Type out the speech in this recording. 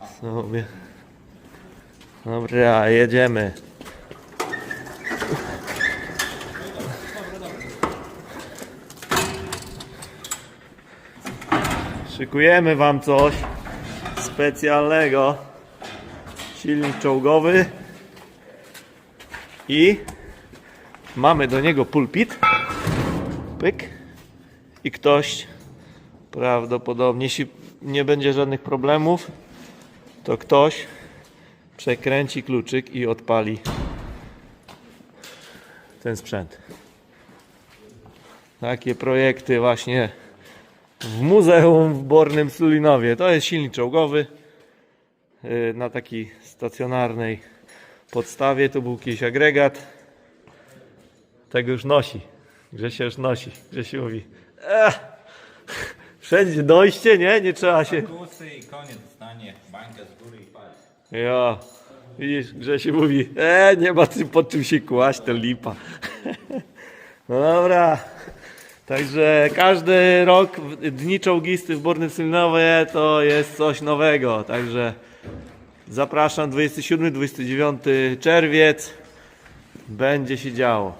Sobie. Dobra, jedziemy. Szykujemy wam coś specjalnego. Silnik czołgowy. I mamy do niego pulpit. Pyk. I ktoś prawdopodobnie, jeśli nie będzie żadnych problemów, to ktoś przekręci kluczyk i odpali ten sprzęt. Takie projekty właśnie w muzeum w Bornym Sulinowie. To jest silnik czołgowy yy, na takiej stacjonarnej podstawie. Tu był jakiś agregat. Tego już nosi. Grzesia już nosi. Grzesiu mówi "Ech, wszędzie dojście, nie? Nie trzeba się... Kusy i koniec stanie, bańkę z góry i pali. Ja. Widzisz, Grzesiu mówi, e, nie ma tym pod czym się kłaść, to lipa. No dobra. Także każdy rok dni czołgisty w Bornym Sylnowie to jest coś nowego. Także zapraszam 27-29 czerwiec. Będzie się działo.